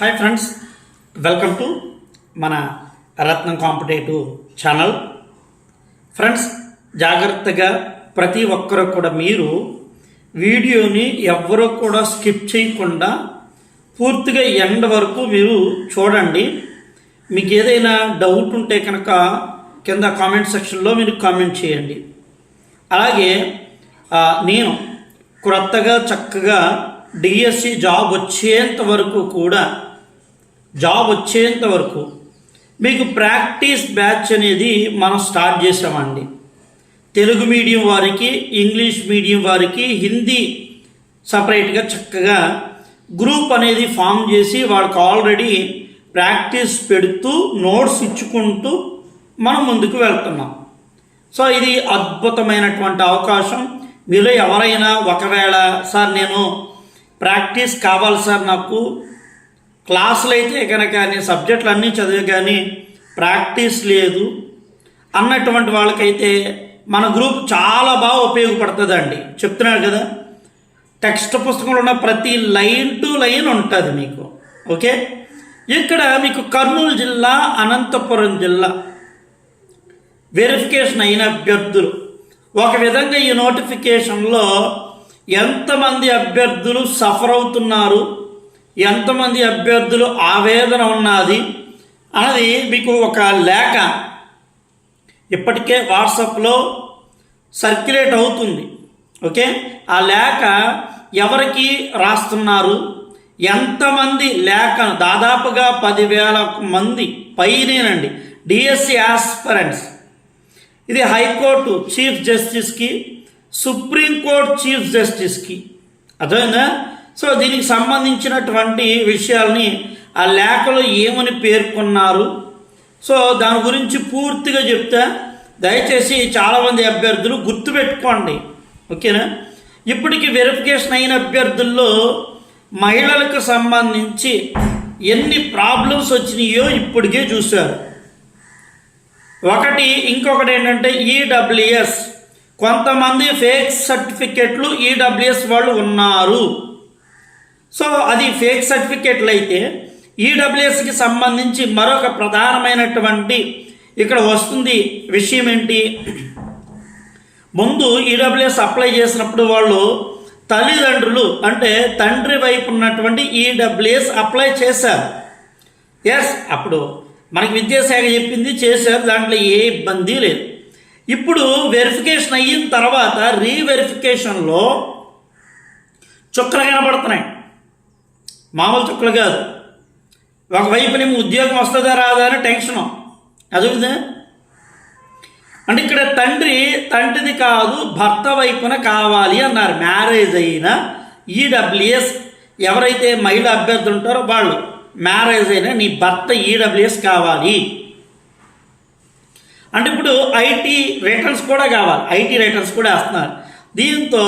Hi friends welcome to మన రత్నం competitive channel friends జాగ్రత్తగా ప్రతి ఒక్కరు కూడా మీరు వీడియోని ఎవ్వరూ కూడా స్కిప్ చేయకుండా పూర్తిగా ఎండ్ వరకు మీరు చూడండి. మీకు ఏదైనా డౌట్ ఉంటే కనుక కింద కామెంట్ సెక్షన్లో మీరు కామెంట్ చేయండి. అలాగే నేను క్రొత్తగా చక్కగా డిఎస్సి జాబ్ వచ్చేంత వరకు కూడా జాబ్ వచ్చేంత వరకు మీకు ప్రాక్టీస్ బ్యాచ్ అనేది మనం స్టార్ట్ చేసామండి తెలుగు మీడియం వారికి ఇంగ్లీష్ మీడియం వారికి హిందీ సపరేట్గా చక్కగా గ్రూప్ అనేది ఫామ్ చేసి వాళ్ళకి ఆల్రెడీ ప్రాక్టీస్ పెడుతూ నోట్స్ ఇచ్చుకుంటూ మనం ముందుకు వెళ్తున్నాం. సో ఇది అద్భుతమైనటువంటి అవకాశం. మీలో ఎవరైనా ఒకవేళ సార్ నేను ప్రాక్టీస్ కావాలి సార్ నాకు. క్లాసులు అయితే కనుక కానీ సబ్జెక్టులు అన్నీ చదివే కానీ ప్రాక్టీస్ లేదు. అన్నటువంటి వాళ్ళకైతే మన గ్రూప్ చాలా బాగా ఉపయోగపడుతుందండి. చెప్తున్నాడు కదా? టెక్స్ట్ పుస్తకంలో ఉన్న ప్రతి లైన్ టు లైన్ ఉంటుంది మీకు. ఓకే? ఇక్కడ మీకు కర్నూలు జిల్లా అనంతపురం జిల్లా. వెరిఫికేషన్ అయిన అభ్యర్థులు. ఒక విధంగా ఈ నోటిఫికేషన్లో ఎంతమంది అభ్యర్థులు సఫర్ అవుతున్నారు ఎంతమంది అభ్యర్థులు ఆవేదన ఉన్నది? అన్నది మీకు ఒక లేఖ. ఇప్పటికే వాట్సాప్లో సర్క్యులేట్ అవుతుంది. ఓకే? ఆ లేఖ ఎవరికి రాస్తున్నారు? ఎంతమంది లేఖ? దాదాపుగా పదివేల మంది పైనేనండి. డిఎస్సి ఆస్పరెంట్స్ ఇది హైకోర్టు చీఫ్ జస్టిస్కి సుప్రీంకోర్టు చీఫ్ జస్టిస్కి. అర్థమైందా? సో దీనికి సంబంధించినటువంటి విషయాల్ని ఆ లేఖలో ఏమని పేర్కొన్నారు? సో దాని గురించి పూర్తిగా చెప్తే దయచేసి చాలామంది అభ్యర్థులు గుర్తుపెట్టుకోండి. ఓకేనా? ఇప్పటికి వెరిఫికేషన్ అయిన అభ్యర్థుల్లో మహిళలకు సంబంధించి ఎన్ని ప్రాబ్లమ్స్ వచ్చినాయో ఇప్పటికే చూశారు. ఒకటి ఇంకొకటి ఏంటంటే ఈడబ్ల్యూఎస్. కొంతమంది ఫేక్ సర్టిఫికెట్లు ఈడబ్ల్యూఎస్ వాళ్ళు ఉన్నారు. సో అది ఫేక్ సర్టిఫికెట్లు అయితే ఈడబ్ల్యూఎస్కి సంబంధించి మరొక ప్రధానమైనటువంటి ఇక్కడ వస్తుంది విషయం ఏంటి? ముందు ఈడబ్ల్యూఎస్ అప్లై చేసినప్పుడు వాళ్ళు తల్లిదండ్రులు అంటే తండ్రి వైపు ఉన్నటువంటి ఈడబ్ల్యూఎస్ అప్లై చేశారు. ఎస్ అప్పుడు మనకి విద్యాశాఖ చెప్పింది చేశారు దాంట్లో ఏ ఇబ్బంది లేదు. ఇప్పుడు వెరిఫికేషన్ అయిన తర్వాత రీవెరిఫికేషన్లో చుక్కలు కనబడుతున్నాయి. మామూలు చుక్కలు కాదు. ఒకవైపు నేను ఉద్యోగం వస్తుందా రాదా అని టెన్షను. అదుగుదా అంటే ఇక్కడ తండ్రి తండ్రిది కాదు భర్త వైపున కావాలి అన్నారు. మ్యారేజ్ అయిన ఈడబ్ల్యూఎస్ ఎవరైతే మహిళ అభ్యర్థులు ఉంటారో వాళ్ళు. మ్యారేజ్ అయినా నీ భర్త ఈడబ్ల్యూఎస్ కావాలి. అంటే ఇప్పుడు ఐటీ రిటర్న్స్ కూడా కావాలి. ఐటీ రిటర్న్స్ కూడా వేస్తున్నారు. దీంతో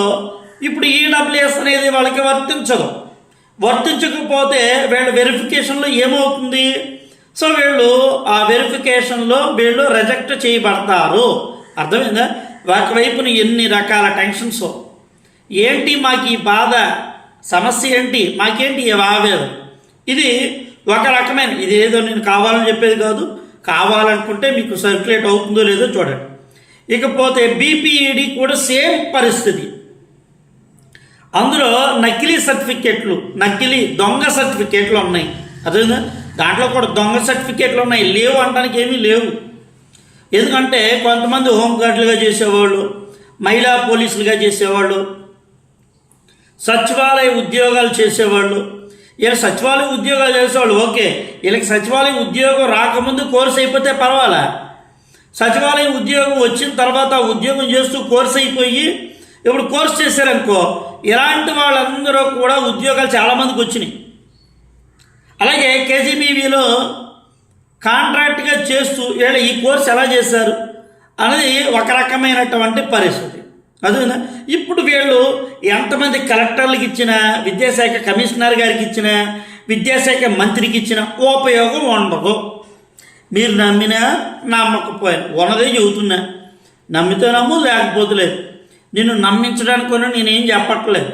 ఇప్పుడు ఈడబ్ల్యూఎస్ అనేది వాళ్ళకి వర్తించదు. వర్తించకపోతే వీళ్ళ వెరిఫికేషన్లో ఏమవుతుంది? సో వీళ్ళు ఆ వెరిఫికేషన్లో వీళ్ళు రిజెక్ట్ చేయబడతారు. అర్థమైందా? ఒకవైపున ఎన్ని రకాల టెన్షన్స్ ఏంటి మాకు ఈ బాధ? సమస్య ఏంటి? మాకేంటి ఈ ఆవేదన? ఇది ఒక రకమైన ఇది ఏదో నేను కావాలని చెప్పేది కాదు. కావాలనుకుంటే మీకు సర్క్యులేట్ అవుతుందో లేదో చూడండి. ఇకపోతే బీపీఈడి కూడా సేమ్ పరిస్థితి. అందులో నకిలీ సర్టిఫికెట్లు నకిలీ దొంగ సర్టిఫికేట్లు ఉన్నాయి. అదే దాంట్లో కూడా దొంగ సర్టిఫికేట్లు ఉన్నాయి. లేవు అనడానికి ఏమీ లేవు. ఎందుకంటే కొంతమంది హోంగార్డులుగా చేసేవాళ్ళు మహిళా పోలీసులుగా చేసేవాళ్ళు సచివాలయ ఉద్యోగాలు చేసేవాళ్ళు ఇలా సచివాలయ ఉద్యోగాలు చేసేవాళ్ళు ఓకే. వీళ్ళకి సచివాలయ ఉద్యోగం రాకముందు కోర్స్ అయిపోతే పర్వాలా? సచివాలయ ఉద్యోగం వచ్చిన తర్వాత ఉద్యోగం చేస్తూ కోర్స్ అయిపోయి ఇప్పుడు కోర్స్ చేశారనుకో ఇలాంటి వాళ్ళందరూ కూడా ఉద్యోగాలు చాలామందికి వచ్చినాయి. అలాగే కేజీబీవీలో కాంట్రాక్ట్గా చేస్తూ వీళ్ళ ఈ కోర్స్ ఎలా చేశారు అనేది ఒక రకమైనటువంటి పరిస్థితి. అదేనా ఇప్పుడు వీళ్ళు ఎంతమంది కలెక్టర్లకు ఇచ్చిన విద్యాశాఖ కమిషనర్ గారికి ఇచ్చిన విద్యాశాఖ మంత్రికి ఇచ్చిన ఉపయోగం ఉండదు. మీరు నమ్మినా నమ్మకపోయినా. ఉన్నదే చెబుతున్నా. నమ్మితే నమ్ము లేకపోతే లేదు. నిన్ను నమ్మించడానికి నేనేం చెప్పట్లేదు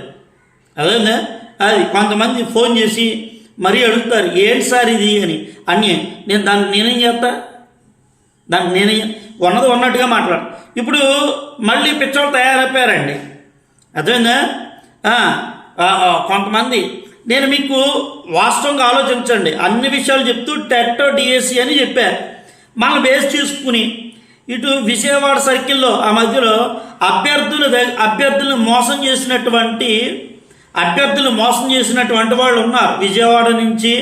అదేనా అది కొంతమంది ఫోన్ చేసి మరీ అడుగుతారు ఏంటి సార్ ఇది? అని. అన్నీ. నేను దానికి నేనేం చేస్తా? దానికి నేనే ఉన్నది ఉన్నట్టుగా మాట్లాడు. ఇప్పుడు మళ్ళీ పిచ్చోళ్ళు తయారైపోయారండి. అర్థమైందా? కొంతమంది. నేను మీకు వాస్తవంగా ఆలోచించండి. అన్ని విషయాలు చెప్తూ టెట్ డిఎస్సి అని చెప్పారు మనం బేస్ చూసుకుని ఇటు విజయవాడ సర్కిల్లో ఆ మధ్యలో అభ్యర్థులు అభ్యర్థులను మోసం చేసినటువంటి అభ్యర్థులు మోసం చేసినటువంటి వాళ్ళు ఉన్నారు. విజయవాడ నుంచి.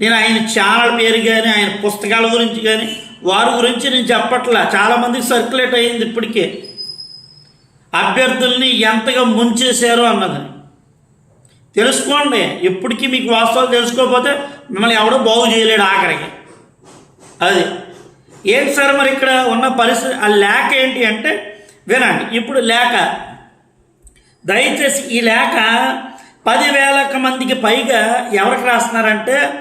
నేను ఆయన ఛానల్ పేరు కానీ ఆయన పుస్తకాల గురించి కానీ వారి గురించి నేను చెప్పట్లా. చాలామంది సర్క్యులేట్ అయింది ఇప్పటికే. అభ్యర్థుల్ని ఎంతగా ముంచేశారు అన్నది. తెలుసుకోండి. ఇప్పటికీ మీకు వాస్తవాలు తెలుసుకోకపోతే మిమ్మల్ని ఎవడో బాగు చేయలేడు ఆఖరికి. అది. ఏంటి సార్ మరి ఇక్కడ ఉన్న పరిస్థితి? ఆ లేఖ ఏంటి అంటే వినండి. ఇప్పుడు లేఖ. దయచేసి ఈ లేఖ పదివేల మందికి పైగా ఎవరికి రాస్తున్నారంటే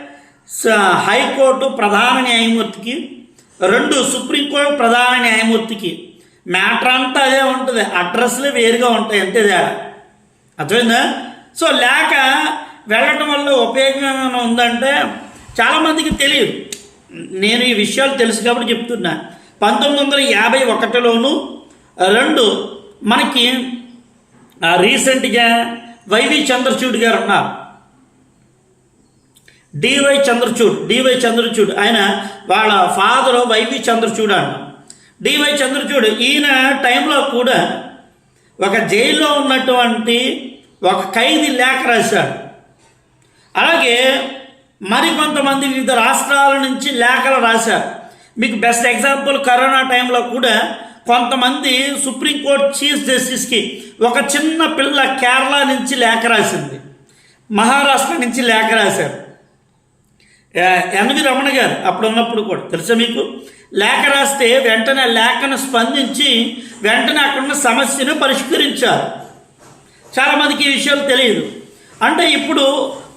స- హైకోర్టు ప్రధాన న్యాయమూర్తికి రెండు సుప్రీంకోర్టు ప్రధాన న్యాయమూర్తికి. మ్యాటర్ అంతా అదే ఉంటుంది. అడ్రస్లు వేరుగా ఉంటాయి. అంతే తేడా. అర్థమైందా? సో లేక వెళ్ళటం వల్ల ఉపయోగం ఏమైనా ఉందంటే చాలామందికి తెలియదు. నేను ఈ విషయాలు తెలుసు కాబట్టి చెప్తున్నా. పంతొమ్మిది వందల యాభై ఒకటిలోను రెండు మనకి రీసెంట్గా వైవి చంద్రచూడ్ గారు ఉన్నారు. D Y Chandrachud D Y Chandrachud. ఆయన వాళ్ళ ఫాదర్ వైవి చంద్రచూడ్ అంట. డివై చంద్రచూడ్ ఈయన టైంలో కూడా ఒక జైల్లో ఉన్నటువంటి ఒక ఖైదీ లేఖ రాశాడు. అలాగే మరికొంతమంది వివిధ రాష్ట్రాల నుంచి లేఖలు రాశారు. మీకు బెస్ట్ ఎగ్జాంపుల్ కరోనా టైంలో కూడా కొంతమంది సుప్రీంకోర్టు చీఫ్ జస్టిస్కి ఒక చిన్న పిల్ల కేరళ నుంచి లేఖ రాసింది. మహారాష్ట్ర నుంచి లేఖ రాశారు. ఎన్వి రమణ గారు అప్పుడు ఉన్నప్పుడు కూడా తెలుసా మీకు? లేఖ రాస్తే వెంటనే లేఖను స్పందించి వెంటనే అక్కడున్న సమస్యను పరిష్కరించారు. చాలామందికి ఈ విషయాలు తెలియదు. అంటే ఇప్పుడు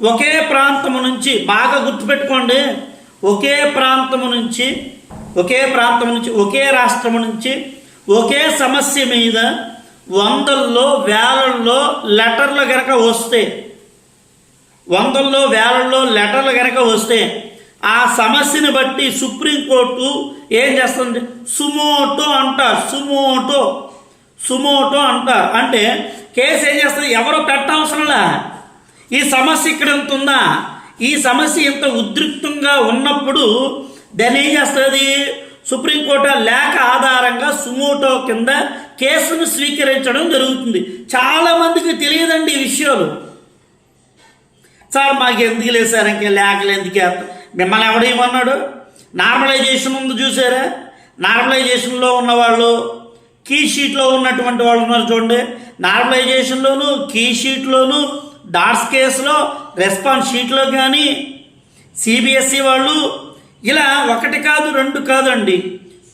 ఒకే ప్రాంతము నుంచి బాగా గుర్తుపెట్టుకోండి. ఒకే ప్రాంతము నుంచి ఒకే ప్రాంతం నుంచి ఒకే రాష్ట్రం నుంచి ఒకే సమస్య మీద వందల్లో వేలల్లో లెటర్లు గనక వస్తే వందల్లో వేలల్లో లెటర్లు కనుక వస్తే ఆ సమస్యని బట్టి సుప్రీంకోర్టు ఏం చేస్తుంది? సుమోటో అంటారు సుమోటో సుమోటో అంటారు. అంటే కేసు ఏం చేస్తుంది? ఎవరో పెట్టవసరంలా? ఈ సమస్య ఇక్కడ ఎంత ఉందా? ఈ సమస్య ఇంత ఉద్రిక్తంగా ఉన్నప్పుడు దాన్ని ఏం చేస్తుంది? సుప్రీంకోర్టు లేఖ ఆధారంగా సుమోటో కింద కేసును స్వీకరించడం జరుగుతుంది. చాలామందికి తెలియదండి ఈ విషయాలు. సార్ మాకు ఎందుకు లేదు సార్? ఇంకా లేఖలు ఎందుకు మిమ్మల్ని ఎవడేమన్నాడు నార్మలైజేషన్ ఉంది చూసారా? నార్మలైజేషన్లో ఉన్నవాళ్ళు కీ షీట్లో ఉన్నటువంటి వాళ్ళు ఉన్నారు చూడండి. నార్మలైజేషన్లోను కీ షీట్లోను డాట్స్ కేసులో రెస్పాన్స్ షీట్లో కానీ సిబిఎస్ఈ వాళ్ళు ఇలా ఒకటి కాదు రెండు కాదండి.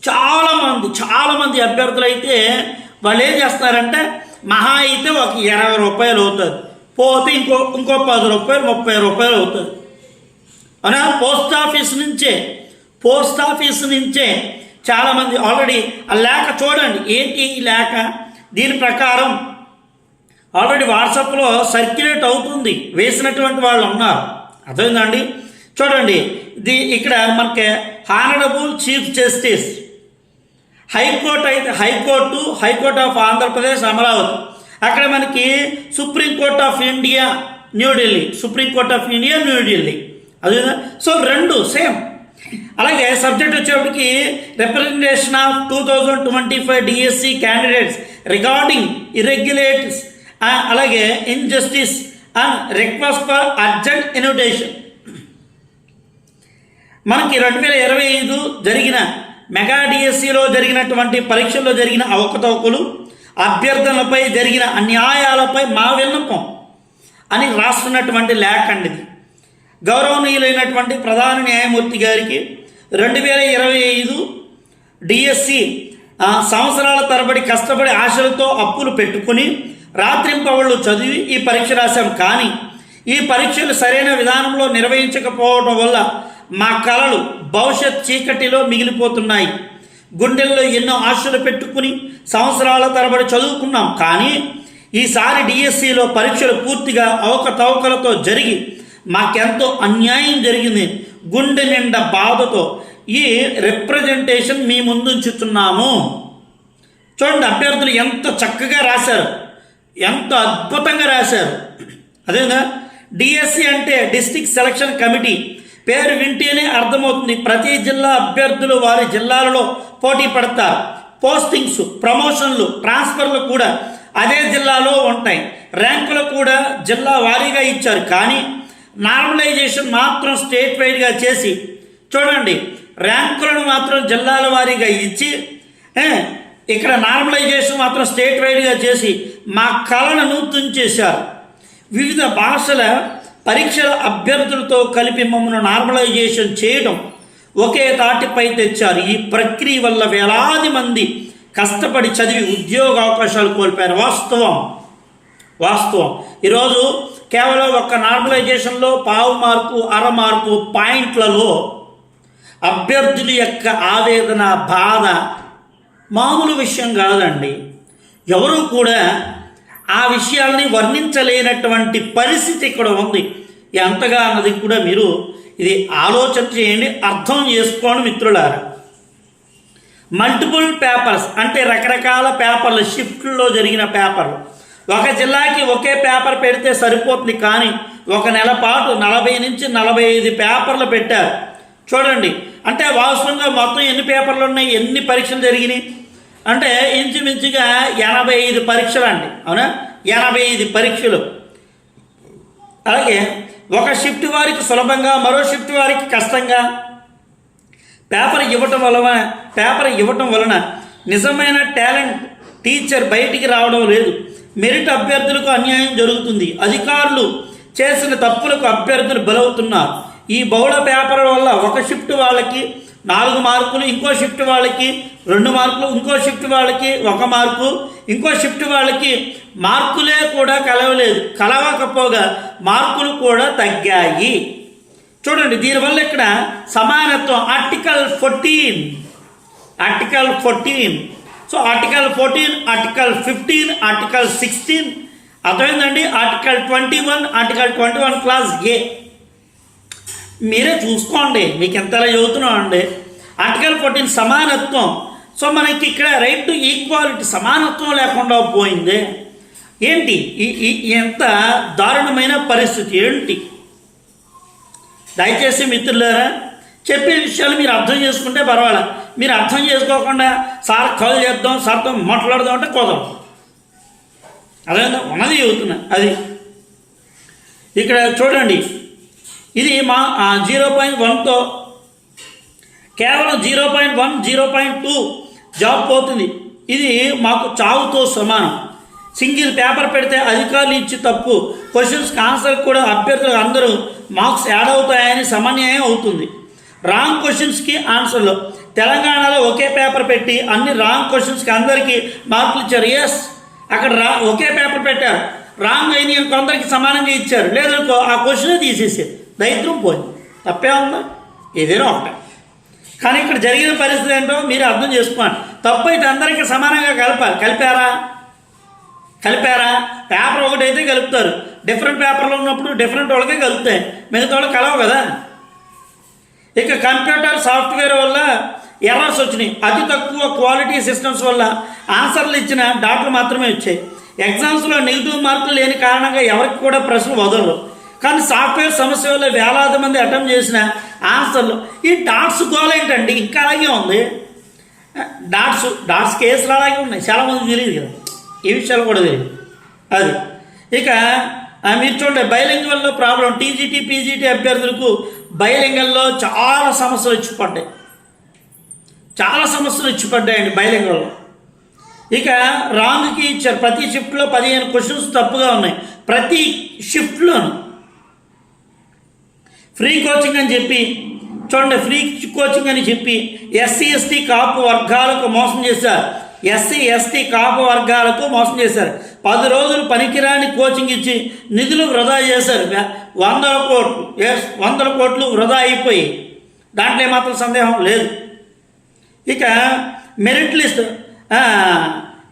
చాలామంది చాలామంది అభ్యర్థులు అయితే వాళ్ళు ఏం చేస్తారంటే మహా అయితే ఒక ఇరవై రూపాయలు అవుతుంది పోతే ఇంకో ఇంకో పది రూపాయలు ముప్పై రూపాయలు అవుతుంది అవునా పోస్ట్ ఆఫీస్ నుంచే పోస్ట్ ఆఫీస్ నుంచే చాలామంది ఆల్రెడీ ఆ లేఖ చూడండి. ఏంటి ఈ లేఖ? దీని ప్రకారం ఆల్రెడీ వాట్సాప్లో సర్క్యులేట్ అవుతుంది. వేసినటువంటి వాళ్ళు ఉన్నారు. అర్థమైందండి? చూడండి. ఇది ఇక్కడ మనకి honourable chief justice. High court అయితే high court high court of Andhra Pradesh Amaravati. అక్కడ మనకి supreme court of India New Delhi supreme court of India New Delhi అది సో రెండు సేమ్ అలాగే సబ్జెక్ట్ వచ్చేప్పటికి representation of two thousand twenty five DSC candidates regarding irregularities అలాగే injustice and request for urgent invitation మనకి రెండు వేల ఇరవై ఐదు జరిగిన మెగా డిఎస్సిలో జరిగినటువంటి పరీక్షల్లో జరిగిన అవకతవకలు అభ్యర్థనలపై జరిగిన అన్యాయాలపై మా విన్నపం అని రాస్తున్నటువంటి లేఖ అండి ఇది. గౌరవనీయులైనటువంటి ప్రధాన న్యాయమూర్తి గారికి రెండు వేల ఇరవై ఐదు డిఎస్సి సంవత్సరాల తరబడి కష్టపడి ఆశలతో అప్పులు పెట్టుకుని రాత్రింపవళ్ళు చదివి ఈ పరీక్ష రాశాం. కానీ ఈ పరీక్షలు సరైన విధానంలో నిర్వహించకపోవడం వల్ల మా కళలు భవిష్యత్ చీకటిలో మిగిలిపోతున్నాయి. గుండెల్లో ఎన్నో ఆశలు పెట్టుకుని సంవత్సరాల తరబడి చదువుకున్నాం. కానీ ఈసారి డిఎస్సిలో పరీక్షలు పూర్తిగా అవకతవకలతో జరిగి మాకెంతో అన్యాయం జరిగింది. గుండె నిండా బాధతో ఈ రిప్రజెంటేషన్ మీ ముందుంచుతున్నాము చూడండి అభ్యర్థులు ఎంత చక్కగా రాశారు. ఎంత అద్భుతంగా రాశారు. అదేనా డిఎస్సి అంటే డిస్టిక్ సెలక్షన్ కమిటీ. పేరు వింటేనే అర్థమవుతుంది. ప్రతి జిల్లా అభ్యర్థులు వారి జిల్లాలలో పోటీ పడతారు. పోస్టింగ్స్ ప్రమోషన్లు ట్రాన్స్ఫర్లు కూడా అదే జిల్లాలో ఉంటాయి. ర్యాంకులు కూడా జిల్లా వారీగా ఇచ్చారు. కానీ నార్మలైజేషన్ మాత్రం స్టేట్ వైడ్గా చేసి చూడండి ర్యాంకులను మాత్రం జిల్లాల వారీగా ఇచ్చి ఇక్కడ నార్మలైజేషన్ మాత్రం స్టేట్ వైడ్గా చేసి మా కళలను తుంచేశారు వివిధ భాషల పరీక్షల అభ్యర్థులతో కలిపి మమ్మల్ని నార్మలైజేషన్ చేయడం ఒకే తాటిపై తెచ్చారు. ఈ ప్రక్రియ వల్ల వేలాది మంది కష్టపడి చదివి ఉద్యోగ అవకాశాలు కోల్పోయారు. వాస్తవం. వాస్తవం. ఈరోజు కేవలం ఒక నార్మలైజేషన్లో పావు మార్కు అర మార్కు పాయింట్లలో అభ్యర్థుల యొక్క ఆవేదన బాధ మామూలు విషయం కాదండి. ఎవరు కూడా ఆ విషయాల్ని వర్ణించలేనటువంటి పరిస్థితి ఇక్కడ ఉంది. ఎంతగా అన్నది కూడా మీరు ఇది ఆలోచన చేయండి అర్థం చేసుకోండి మిత్రులారా. మల్టిపుల్ పేపర్స్ అంటే రకరకాల పేపర్లు షిఫ్ట్లో జరిగిన పేపర్లు. ఒక జిల్లాకి ఒకే పేపర్ పెడితే సరిపోతుంది కానీ ఒక నెల పాటు నలభై నుంచి నలభై ఐదు పేపర్లు పెట్టారు. చూడండి అంటే వాస్తవంగా మొత్తం ఎన్ని పేపర్లు ఉన్నాయి ఎన్ని పరీక్షలు జరిగినాయి? అంటే ఇంచుమించుగా ఎనభై ఐదు పరీక్షలు అండి అవునా? ఎనభై ఐదు పరీక్షలు. అలాగే ఒక షిఫ్ట్ వారికి సులభంగా మరో షిఫ్ట్ వారికి కష్టంగా. పేపర్ ఇవ్వటం వలన పేపర్ ఇవ్వటం వలన నిజమైన టాలెంట్ టీచర్ బయటికి రావడం లేదు. మెరిట్ అభ్యర్థులకు అన్యాయం జరుగుతుంది. అధికారులు చేసిన తప్పులకు అభ్యర్థులు బలవుతున్నారు. ఈ బహుళ పేపర్ వల్ల ఒక షిఫ్ట్ వాళ్ళకి నాలుగు మార్కులు ఇంకో షిఫ్ట్ వాళ్ళకి రెండు మార్కులు ఇంకో షిఫ్ట్ వాళ్ళకి ఒక మార్కు ఇంకో షిఫ్ట్ వాళ్ళకి మార్కులే కూడా కలవలేదు కలవకపోగా మార్కులు కూడా తగ్గాయి. చూడండి దీనివల్ల ఇక్కడ సమానత్వం article fourteen article fourteen so article fourteen article fifteen article sixteen అర్థమైందండి? Article twenty one article twenty one clause A మీరే చూసుకోండి మీకు ఎంతలా చదువుతున్నాం అండి? ఆర్టికల్ ఫోర్టీన్ సమానత్వం. సో మనకి ఇక్కడ రైట్ టు ఈక్వాలిటీ సమానత్వం లేకుండా పోయింది. ఏంటి? ఈ ఎంత దారుణమైన పరిస్థితి. ఏంటి? దయచేసి మిత్రులారా చెప్పే విషయాలు మీరు అర్థం చేసుకుంటే పర్వాలే. మీరు అర్థం చేసుకోకుండా సార్ కాల్ చేద్దాం సార్తో మాట్లాడదాం అంటే కుదరదు. అదే ఉన్నది చెబుతున్నా అది. ఇక్కడ చూడండి ఇది మా జీరో పాయింట్ వన్తో కేవలం zero point one zero point two job పోతుంది. ఇది మాకు చావుతో సమానం. సింగిల్ పేపర్ పెడితే అధికారులు ఇచ్చి తప్పు. క్వశ్చన్స్కి ఆన్సర్ కూడా అభ్యర్థులు అందరూ మార్క్స్ యాడ్ అవుతాయని సమన్యాయం అవుతుంది. రాంగ్ క్వశ్చన్స్కి ఆన్సర్లు. తెలంగాణలో ఒకే పేపర్ పెట్టి అన్ని రాంగ్ క్వశ్చన్స్కి అందరికీ మార్కులు ఇచ్చారు. ఎస్ అక్కడ రా ఒకే పేపర్ పెట్టారు. రాంగ్ అయిన కొందరికి సమానంగా ఇచ్చారు. లేదనుకో ఆ క్వశ్చనే తీసేసారు దరిద్రం పోయింది. తప్పే ఉందా? ఏదైనా ఒకటే. కానీ ఇక్కడ జరిగిన పరిస్థితి ఏంటో మీరు అర్థం చేసుకోండి తప్పు అయితే అందరికీ సమానంగా కలపాలి. కలిపారా? కలిపారా? పేపర్ ఒకటైతే కలుపుతారు. డిఫరెంట్ పేపర్లో ఉన్నప్పుడు డిఫరెంట్ వాళ్ళకే కలుపుతాయి. మిగతా వాళ్ళు కలవు కదా? ఇక కంప్యూటర్ సాఫ్ట్వేర్ వల్ల ఎర్రర్స్ వచ్చినాయి. అతి తక్కువ క్వాలిటీ సిస్టమ్స్ వల్ల ఆన్సర్లు ఇచ్చిన డాట్లు మాత్రమే వచ్చాయి. ఎగ్జామ్స్లో నెగిటివ్ మార్కులు లేని కారణంగా ఎవరికి కూడా ప్రశ్నలు వదలరు. కానీ సాఫ్ట్వేర్ సమస్య వల్ల వేలాది మంది అటెంప్ట్ చేసిన ఆన్సర్లు ఈ డాట్స్ గోల్ ఏంటండి? ఇంకా అలాగే ఉంది. డాట్స్ డాట్స్ కేసులు అలాగే ఉన్నాయి. చాలామంది తెలియదు కదా. ఈ విషయాలు కూడా తెలియదు. అది. ఇక మీరు చూడండి బైలింగల్లో ప్రాబ్లం టీజీటీ పీజీటీ అభ్యర్థులకు బైలింగల్లో చాలా సమస్యలు వచ్చి పడ్డాయి. చాలా సమస్యలు వచ్చి పడ్డాయండి బైలింగల్లో. ఇక రాంగ్కి ఇచ్చారు ప్రతి షిఫ్ట్లో పదిహేను క్వశ్చన్స్ తప్పుగా ఉన్నాయి. ప్రతి షిఫ్ట్లోను. ఫ్రీ కోచింగ్ అని చెప్పి చూడండి ఫ్రీ కోచింగ్ అని చెప్పి ఎస్సీ ఎస్టీ కాపు వర్గాలకు మోసం చేశారు. ఎస్సీ ఎస్టీ కాపు వర్గాలకు మోసం చేశారు. పది రోజులు పనికిరాని కోచింగ్ ఇచ్చి నిధులు వృధా చేశారు. వందల కోట్లు ఎస్ వందల కోట్లు వృధా అయిపోయి దాంట్లో ఏమాత్రం సందేహం లేదు. ఇక మెరిట్ లిస్ట్ ఆ,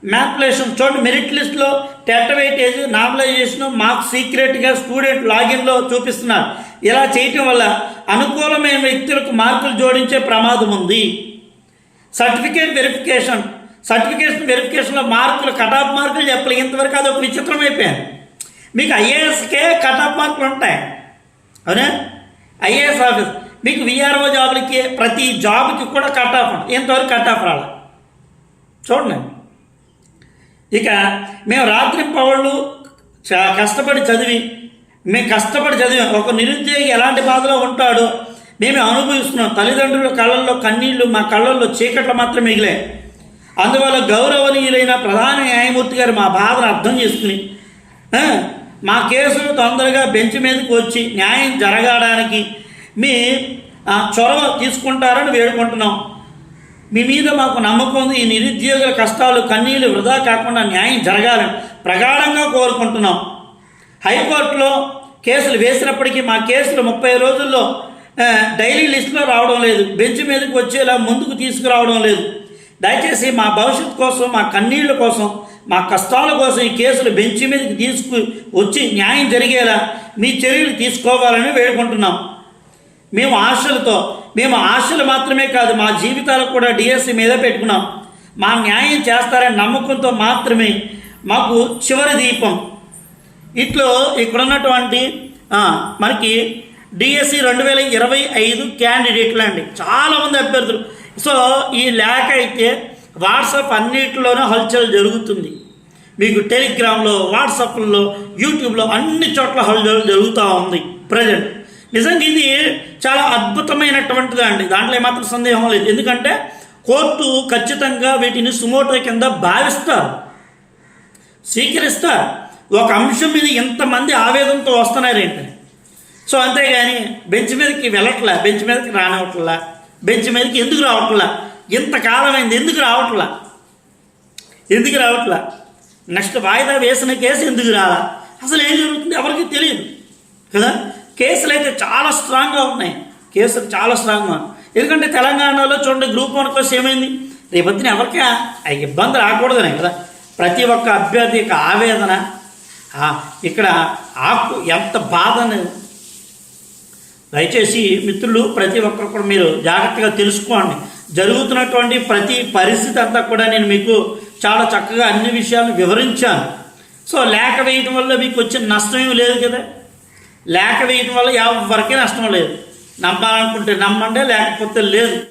మ్యాప్యులేషన్ చూడండి మెరిట్ లిస్ట్లో టెట్ వెయిటేజ్ నార్మలైజేషన్ మార్క్స్ సీక్రెట్గా స్టూడెంట్ లాగిన్లో చూపిస్తున్నారు. ఇలా చేయటం వల్ల అనుకూలమైన వ్యక్తులకు మార్కులు జోడించే ప్రమాదం ఉంది. సర్టిఫికేట్ వెరిఫికేషన్ సర్టిఫికేషన్ వెరిఫికేషన్లో మార్కులు కట్ ఆఫ్ మార్కులు చెప్పలేదు ఇంతవరకు అదొక విచిత్రం అయిపోయాను మీకు ఐఏఎస్కే కట్ ఆఫ్ మార్కులు ఉంటాయి. అవునా? IAS office. మీకు విఆర్ఓ జాబులకి ప్రతి జాబ్కి కూడా కట్ ఆఫ్ ఇంతవరకు కట్ ఆఫ్ రాలి. చూడండి. ఇక మేము రాత్రి పౌళ్ళు కష్టపడి చదివి మేము కష్టపడి చదివాం. ఒక నిరుద్యోగి ఎలాంటి బాధలో ఉంటాడో మేము అనుభవిస్తున్నాం. తల్లిదండ్రుల కళ్ళల్లో కన్నీళ్ళు మా కళ్ళల్లో చీకట్లు మాత్రం మిగిలాయి. అందువల్ల గౌరవనీయులైన ప్రధాన న్యాయమూర్తి గారు మా బాధను అర్థం చేసుకుని మా కేసులు తొందరగా బెంచ్ మీదకి వచ్చి న్యాయం జరగడానికి మీ చొరవ తీసుకుంటారని వేడుకుంటున్నాం. మీ మీద మాకు నమ్మకం ఉంది. ఈ నిరుద్యోగుల కష్టాలు కన్నీళ్ళు వృధా కాకుండా న్యాయం జరగాలని ప్రగాఢంగా కోరుకుంటున్నాం. హైకోర్టులో కేసులు వేసినప్పటికీ మా కేసులు ముప్పై రోజుల్లో డైలీ లిస్టులో రావడం లేదు. బెంచ్ మీదకి వచ్చేలా ముందుకు తీసుకురావడం లేదు. దయచేసి మా భవిష్యత్ కోసం మా కన్నీళ్ళ కోసం మా కష్టాల కోసం ఈ కేసులు బెంచ్ మీదకి తీసుకు వచ్చి న్యాయం జరిగేలా మీ చర్యలు తీసుకోవాలని వేడుకుంటున్నాం. మేము ఆశలతో మేము ఆశలు మాత్రమే కాదు మా జీవితాలకు కూడా డిఎస్సి మీద పెట్టుకున్నాం. మా న్యాయం చేస్తారని నమ్మకంతో మాత్రమే మాకు చివరి దీపం. ఇట్లో ఇక్కడ ఉన్నటువంటి మనకి డిఎస్సి రెండు వేల ఇరవై ఐదు క్యాండిడేట్లు అండి చాలామంది అభ్యర్థులు. సో ఈ లేఖ అయితే వాట్సాప్ అన్నిటిలోనే హల్చల్ జరుగుతుంది. మీకు టెలిగ్రామ్లో వాట్సాప్లో యూట్యూబ్లో అన్ని చోట్ల హల్చల్ జరుగుతూ ఉంది ప్రజెంట్. నిజంగా ఇది చాలా అద్భుతమైనటువంటిది అండి. దాంట్లో ఏమాత్రం సందేహం లేదు. ఎందుకంటే కోర్టు ఖచ్చితంగా వీటిని సుమోటో కింద భావిస్తారు. స్వీకరిస్తారు. ఒక అంశం మీద ఎంతమంది ఆవేదనతో వస్తున్నారేంటి సో అంతేగాని బెంచ్ మీదకి వెళ్ళట్లా? బెంచ్ మీదకి రానివ్వట్లా? బెంచ్ మీదకి ఎందుకు రావట్లా? ఇంతకాలమైంది ఎందుకు రావట్లా? ఎందుకు రావట్లా? నెక్స్ట్ వాయిదా వేసిన కేసు ఎందుకు రాలా? అసలు ఏం జరుగుతుంది? ఎవరికి తెలియదు. కదా? కేసులు అయితే చాలా స్ట్రాంగ్గా ఉన్నాయి. కేసులు చాలా స్ట్రాంగ్గా ఎందుకంటే తెలంగాణలో చూడండి గ్రూప్ వన్ కోసం ఏమైంది? రేపొద్దున ఎవరికి? అవి ఇబ్బంది రాకూడదనే కదా. ప్రతి ఒక్క అభ్యర్థి యొక్క ఆవేదన ఇక్కడ ఆకు ఎంత బాధను దయచేసి మిత్రులు ప్రతి ఒక్కరు కూడా మీరు జాగ్రత్తగా తెలుసుకోండి. జరుగుతున్నటువంటి ప్రతి పరిస్థితి అంతా కూడా నేను మీకు చాలా చక్కగా అన్ని విషయాలు వివరించాను. సో లేక వేయటం వల్ల మీకు వచ్చిన నష్టం ఏమి లేదు కదా? లేక వేయటం వల్ల ఎవరికీ నష్టం లేదు. నమ్మాలనుకుంటే నమ్మండి లేకపోతే లేదు.